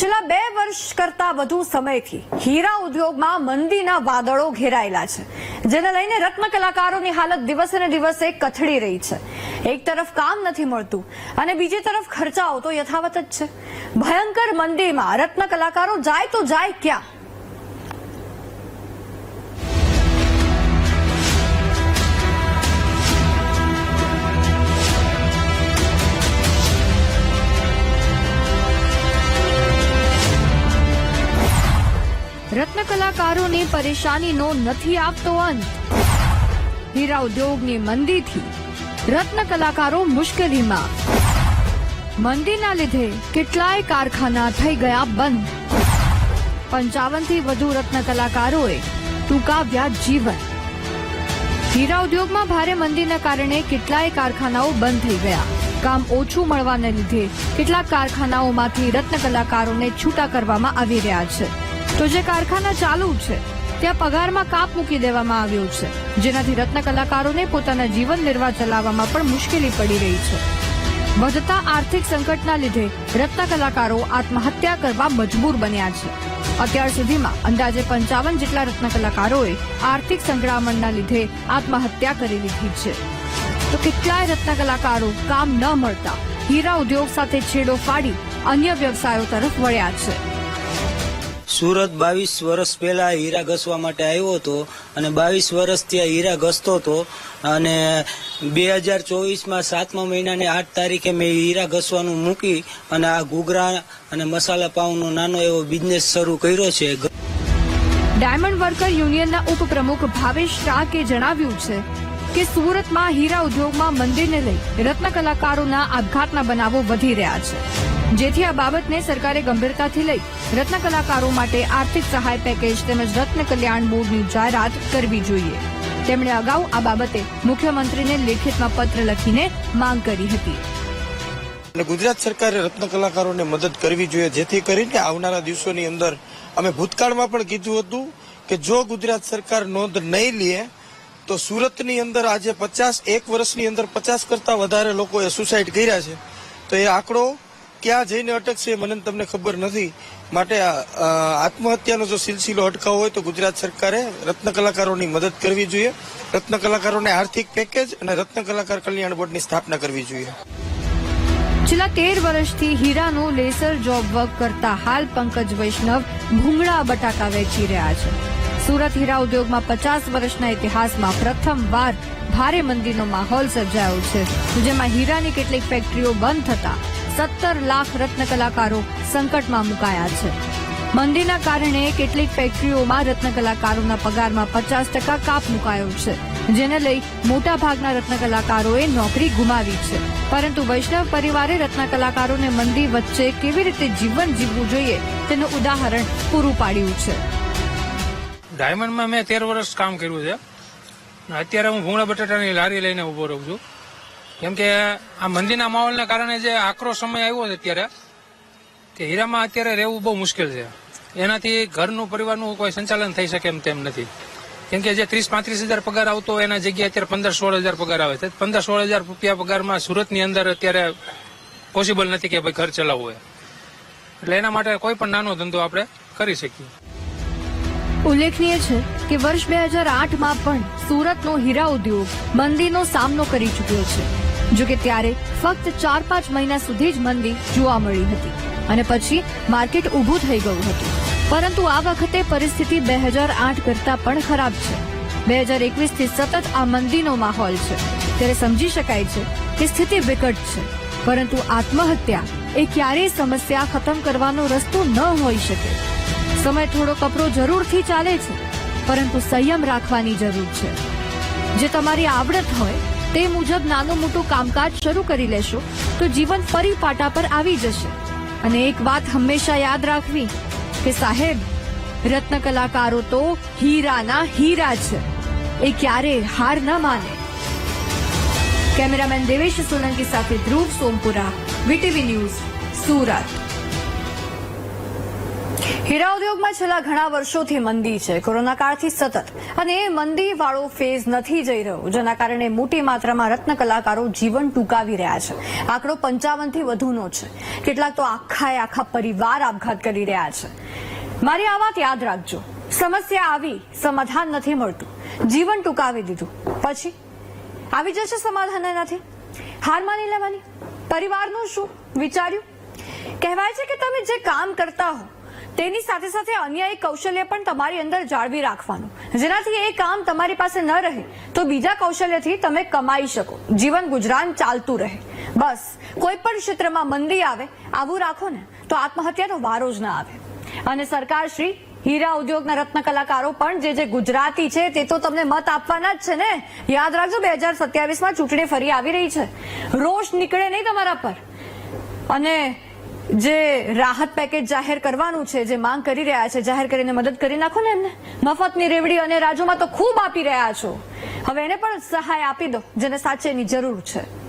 છેલ્લા બે વર્ષ કરતા વધુ સમયથી હીરા ઉદ્યોગમાં મંદીના વાદળો ઘેરાયેલા છે, જેને લઈને રત્ન કલાકારોની હાલત દિવસે ને દિવસે કથળી રહી છે. એક તરફ કામ નથી મળતું અને બીજી તરફ ખર્ચાઓ તો યથાવત જ છે. ભયંકર મંદીમાં રત્ન કલાકારો જાય તો જાય ક્યાં? રત્ન કલાકારોની પરેશાનીનો નથી આપતો અંત. હીરા ઉદ્યોગની મંદીથી રત્ન કલાકારો મુશ્કેલીમાં. મંદીના લીધે કેટલાય કારખાના થઈ ગયા બંધ. પંચાવનથી વધુ રત્ન કલાકારોએ ટૂંકાવ્યા જીવન. હીરા ઉદ્યોગમાં ભારે મંદીના કારણે કેટલાય કારખાનાઓ બંધ થઈ ગયા. કામ ઓછું મળવાને લીધે કેટલાક કારખાનાઓમાંથી રત્ન કલાકારોને છૂટા કરવામાં આવી રહ્યા છે. તો જે કારખાના ચાલુ છે, ત્યાં પગારમાં કાપ મૂકી દેવામાં આવ્યો છે. જેનાથી રત્ન કલાકારોને પોતાના જીવન નિર્વાહ ચલાવવામાં પણ મુશ્કેલી પડી રહી છે. વધતા આર્થિક સંકટના લીધે રત્ન કલાકારો આત્મહત્યા કરવા મજબૂર બન્યા છે. અત્યાર સુધીમાં અંદાજે પંચાવન જેટલા રત્ન કલાકારોએ આર્થિક સંકળામણના લીધે આત્મહત્યા કરી લીધી છે. તો કેટલાય રત્ન કલાકારો કામ ન મળતા હીરા ઉદ્યોગ સાથે છેડો ફાડી અન્ય વ્યવસાયો તરફ વળ્યા છે. સુરત બાવીસ વર્ષ પહેલા હીરા ઘસવા માટે આવ્યો હતો અને બાવીસ વર્ષ ત્યાં હીરા ઘસતો હતો. અને બે હજાર ચોવીસમાં સાતમા મહિનાની આઠ તારીખે મેં હીરા ઘસવાનું મૂકી અને આ ઘૂઘરા અને મસાલા પાઉંનો નાનો એવો બિઝનેસ શરૂ કર્યો છે. ડાયમંડ વર્કર યુનિયનના ઉપપ્રમુખ ભાવેશ શાહકે જણાવ્યું છે કે સુરતમાં હીરા ઉદ્યોગમાં મંદિરને લઈ રત્ન કલાકારોના આપઘાતના બનાવો વધી રહ્યા છે. જેથી આ બાબતને સરકારે ગંભીરતાથી લઈ રત્ન કલાકારો માટે આર્થિક સહાય પેકેજ તેમજ રત્ન કલ્યાણ બોર્ડની જાહેરાત કરવી જોઈએ. તેમણે અગાઉ આ બાબતે મુખ્યમંત્રીને લેખિતમાં પત્ર લખીને માંગ કરી હતી. અને ગુજરાત સરકારે રત્ન કલાકારોને મદદ કરવી જોઈએ, જેથી કરીને આવનારા દિવસોની અંદર અમે ભૂતકાળમાં પણ કીધું હતું કે જો ગુજરાત સરકાર નોંધ નહીં લે, તો સુરતની અંદર આજે પચાસ, એક વર્ષની અંદર પચાસ કરતા વધારે લોકોએ સુસાઇડ કર્યા છે. તો એ આંકડો ક્યાં જઈને અટકશે મને તમને ખબર નથી. માટે આત્મહત્યાનો જો સિલસિલો અટકાવવો હોય તો ગુજરાત સરકારે રત્ન કલાકારોની મદદ કરવી જોઈએ. રત્ન કલાકારોને આર્થિક પેકેજ અને રત્ન કલાકાર કલ્યાણ બોર્ડની સ્થાપના કરવી જોઈએ. છેલ્લા તેર વર્ષથી હીરાનું લેસર જોબ વર્ક કરતા હાલ પંકજ વૈષ્ણવ ભૂંગળા બટાકા વેચી રહ્યા છે. સુરત હીરા ઉદ્યોગમાં પચાસ વર્ષના ઇતિહાસમાં પ્રથમવાર ભારે મંદીનો માહોલ સર્જાયો છે. જેમાં હીરાની કેટલીક ફેક્ટરીઓ બંધ થતા સત્તર લાખ રત્ન કલાકારો સંકટમાં મુકાયા છે. મંદીના કારણે કેટલીક ફેક્ટરીઓમાં રત્ન કલાકારોના પગારમાં પચાસ ટકા કાપ મુકાયો છે, જેને લઈ મોટા ભાગના રત્ન કલાકારોએ નોકરી ગુમાવી છે. પરંતુ વૈષ્ણવ પરિવારે રત્ન કલાકારોને મંદી વચ્ચે કેવી રીતે જીવન જીવવું જોઈએ તેનું ઉદાહરણ પૂરું પાડ્યું છે. ડાયમંડમાં મેં તેર વર્ષ કામ કર્યું છે. અત્યારે હું ભૂંગળા બટાટાની લારી લઈને ઊભો રહું છું. કેમ કે આ મંદીના માહોલને કારણે જે આકરો સમય આવ્યો છે અત્યારે, કે હીરામાં અત્યારે રહેવું બહુ મુશ્કેલ છે. એનાથી ઘરનું પરિવારનું કોઈ સંચાલન થઈ શકે એમ તેમ નથી. કેમ કે જે ત્રીસ પાંત્રીસ હજાર પગાર આવતો એના જગ્યાએ અત્યારે પંદર સોળ હજાર પગાર આવે છે. પંદર સોળ હજાર રૂપિયા પગારમાં સુરતની અંદર અત્યારે પોસિબલ નથી કે ભાઈ ઘર ચલાવવું એટલે એના માટે કોઈ પણ નાનો ધંધો આપણે કરી શકીએ. ઉલ્લેખનીય છે કે વર્ષ બે હજાર આઠમાં પણ સુરતનો હીરા ઉદ્યોગ મંદીનો સામનો કરી ચૂક્યો છે. જો કે ત્યારે ફક્ત ચાર પાંચ મહિના સુધી જ મંદી જોવા મળી હતી અને પછી માર્કેટ ઊભું થઈ ગયું હતું. પરંતુ આ વખતે પરિસ્થિતિ બે હજાર આઠ કરતા પણ ખરાબ છે. બે હજાર એકવીસથી સતત આ મંદીનો માહોલ છે. ત્યારે સમજી શકાય છે કે સ્થિતિ વિકટ છે. પરંતુ આત્મહત્યા એ ક્યારેય સમસ્યા ખતમ કરવાનો રસ્તો ન હોઈ શકે. સમય થોડો કપરો જરૂરથી ચાલે છે, પરંતુ સંયમ રાખવાની જરૂર છે. જે તમારી આવડત હોય તે મુજબ નાનું મોટું કામકાજ શરૂ કરી લેશો તો જીવન ફરી પાટા પર આવી જશે. અને એક વાત હંમેશા યાદ રાખવી કે સાહેબ, રત્ન કલાકારો તો હીરાના હીરા છે. એ ક્યારેય હાર ન માને. કેમેરામેન દેવેશ સોલંકી સાથે ધ્રુવ સોમપુરા, વીટીવી ન્યૂઝ, સુરત. હીરા ઉદ્યોગમાં છેલ્લા ઘણા વર્ષોથી મંદી છે. કોરોના કાળથી સતત. અને મંદી વાળો ફેઝ નથી જઈ રહ્યો, જેના કારણે મોટી માત્રામાં રત્ન કલાકારો જીવન ટૂંકાવી રહ્યા છે. આંકડો પંચાવનથી વધુનો છે. કેટલાક તો આખા આખા પરિવાર આપઘાત કરી રહ્યા છે. મારી આ વાત યાદ રાખજો. સમસ્યા આવી, સમાધાન નથી મળતું. જીવન ટૂંકાવી દીધું. પછી? આવી જશે સમાધાન નથી હાર માની લેવાની. પરિવારનું શું? વિચાર્યું? કહેવાય છે કે તમે જે કામ કરતા હો તેની સાથે સાથે અન્ય એક કૌશલ્ય પણ તમારી અંદર જાળવી રાખવાનું. જેનાથી એ કામ તમારી પાસે ન રહે, તો બીજા કૌશલ્યથી તમે કમાઈ શકો. જીવન ગુજરાન ચાલતું રહે. બસ, કોઈ પણ ક્ષેત્રમાં મંદી આવે, આવું રાખો ને, તો આત્મહત્યાનો વારો જ ના આવે. અને સરકાર શ્રી, હીરા ઉદ્યોગના રત્ન કલાકારો પણ જે જે ગુજરાતી છે, તે તો તમને મત આપવાના જ છે ને. યાદ રાખજો, બે હજાર સત્યાવીસમાં ચૂંટણી ફરી આવી રહી છે. રોષ નીકળે નહીં તમારા પર. અને જે રાહત પેકેજ જાહેર કરવાનું છે, જે માંગ કરી રહ્યા છે, જાહેર કરીને મદદ કરી નાખો ને એમને. મફતની રેવડી અને રાજોમાં તો ખૂબ આપી રહ્યા છો. હવે એને પણ સહાય આપી દો, જેને સાચેની જરૂર છે.